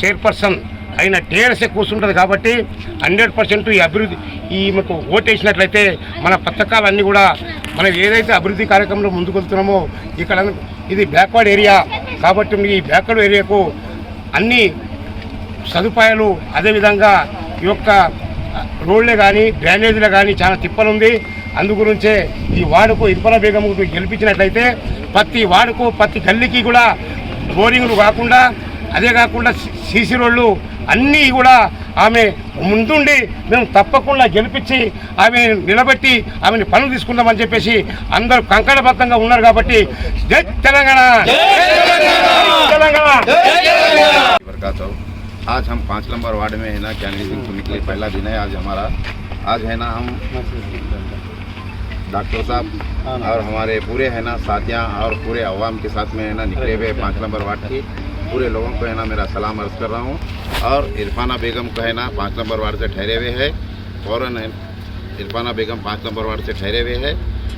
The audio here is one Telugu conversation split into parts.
చైర్పర్సన్ అయిన టీఆర్ఎస్ఏ కూర్చుంటుంది కాబట్టి హండ్రెడ్ పర్సెంట్ ఈ అభివృద్ధి ఈ మనకు ఓటేసినట్లయితే మన పథకాలన్నీ కూడా మనం ఏదైతే అభివృద్ధి కార్యక్రమంలో ముందుకు వెళ్తున్నామో ఇక్కడ ఇది బ్యాక్వర్డ్ ఏరియా కాబట్టి ఈ బ్యాక్వర్డ్ ఏరియాకు అన్ని సదుపాయాలు అదేవిధంగా ఈ యొక్క రోడ్లే కానీ డ్రైనేజీలు కానీ చాలా తిప్పలుంది. అందు గురించే ఈ వార్డుకు ఇర్పల బేగం గెలిపించినట్లయితే ప్రతి వార్డుకు ప్రతి గల్లీకి కూడా బోరింగ్లు కాకుండా అదే కాకుండా సీసీ రోడ్లు అన్నీ కూడా ఆమె ముందుండి మేము తప్పకుండా గెలిపించి ఆమె నిలబెట్టి ఆమెని పనులు తీసుకుందామని చెప్పేసి అందరూ కంకణబద్ధంగా ఉన్నారు కాబట్టి జై తెలంగాణ జై తెలంగాణ बरकात आज हम पाँच नंबर वार्ड में है ना कैंडिडेटिंग को निकले पहला दिन है आज हमारा आज है ना हम डॉक्टर साहब और हमारे पूरे है ना साथियाँ और पूरे अवाम के साथ में है ना निकले हुए पाँच नंबर वार्ड के पूरे लोगों को है ना मेरा सलाम अर्ज़ कर रहा हूँ। और इरफाना बेगम को है ना पाँच नंबर वार्ड से ठहरे हुए है। फ़ौरन इरफाना बेगम पाँच नंबर वार्ड से ठहरे हुए है।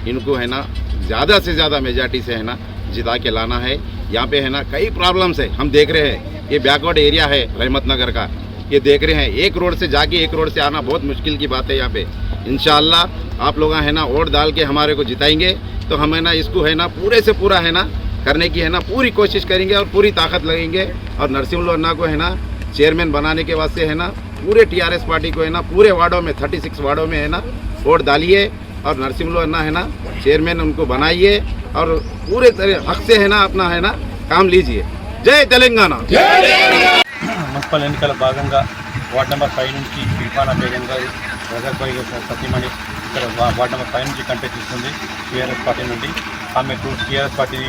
इनको है ना ज़्यादा से ज़्यादा मेजॉरिटी से है ना जिता के लाना है। यहाँ पे है ना कई प्रॉब्लम्स है। हम देख रहे हैं ये बैकवर्ड एरिया है रहमत नगर का। ये देख रहे हैं एक रोड से जाके एक रोड से आना बहुत मुश्किल की बात है यहाँ पे इनशाला आप लोग है ना वोट डाल के हमारे को जिताएँगे तो हम है ना इसको है ना पूरे से पूरा है ना करने की है ना पूरी कोशिश करेंगे और पूरी ताकत लगेंगे और नरसिंह अन्ना को है ना चेयरमैन बनाने के वास्ते है ना पूरे टीआरएस पार्टी को है ना पूरे वार्डों में 36 वार्डों में है ना वोट डालिए और नरसिंह अन्ना है ना चेयरमैन उनको बनाइए और पूरे तरह हक से है ना अपना है ना काम लीजिए जय तेलंगाना మున్సిపల్ ఎన్నికల భాగంగా వార్డ్ నెంబర్ ఫైవ్ నుంచి ఇర్ఫానా బేగం గారు రజాక్బాయి సతీమణి ఇక్కడ వార్డ్ నెంబర్ ఫైవ్ నుంచి కంటెక్ట్ ఇస్తుంది టీఆర్ఎస్ పార్టీ నుండి. ఆమెకు టీఆర్ఎస్ పార్టీ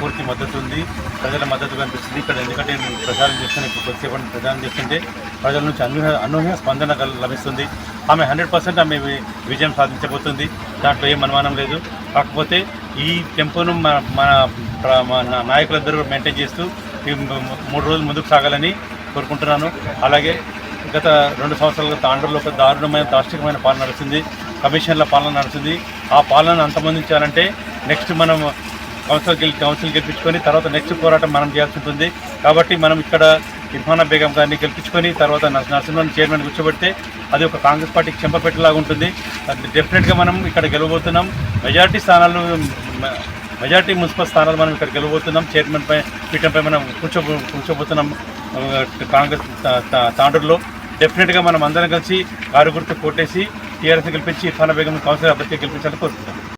పూర్తి మద్దతు ఉంది ప్రజల మద్దతు కనిపిస్తుంది. ఇక్కడ ఎందుకంటే మేము ప్రచారం చేస్తున్న ఇప్పుడు కొద్దిసేపటి ప్రచారం చేస్తుంటే ప్రజల నుంచి అనూహ్య అనూహ్య స్పందన లభిస్తుంది. ఆమె హండ్రెడ్ పర్సెంట్ ఆమె విజయం సాధించబోతుంది. దాంట్లో ఏం అనుమానం లేదు. కాకపోతే ఈ టెంపోను మన మన మన నాయకులందరూ మెయింటైన్ చేస్తూ మూడు రోజులు ముందుకు సాగాలని కోరుకుంటున్నాను. అలాగే గత రెండు సంవత్సరాలుగా తాండూరులో ఒక దారుణమైన దాష్టికమైన పాలన నడుస్తుంది కమిషన్ల పాలన నడుస్తుంది ఆ పాలన అంతమొందించాలంటే నెక్స్ట్ మనం కౌన్సిల్ గెలి కౌన్సిల్ గెలిపించుకొని తర్వాత నెక్స్ట్ పోరాటం మనం చేయాల్సి ఉంటుంది. కాబట్టి మనం ఇక్కడ ఇర్ఫానా బేగం గారిని గెలిపించుకొని తర్వాత నర్స్- నరసింహన్ చైర్మన్ కూర్చోబెడితే అది ఒక కాంగ్రెస్ పార్టీకి చెంపపెట్టేలాగా ఉంటుంది. అది డెఫినెట్గా మనం ఇక్కడ గెలవబోతున్నాం. మెజారిటీ స్థానాలు మెజార్టీ మున్సిపల్ స్థానాలు మనం ఇక్కడ గెలవబోతున్నాం. చైర్మన్ పై పీఠంపై మనం కూర్చో కూర్చోబోతున్నాం. కాంగ్రెస్ తా- తాండూరులో. డెఫినెట్గా మనం అందరం కలిసి ఆరుగురితో కొట్టేసి టీఆర్ఎస్ గెలిపించి ఇర్ఫానా బేగం కౌన్సిలర్ అభ్యర్థి గెలిపించాలని కోరుకుంటాం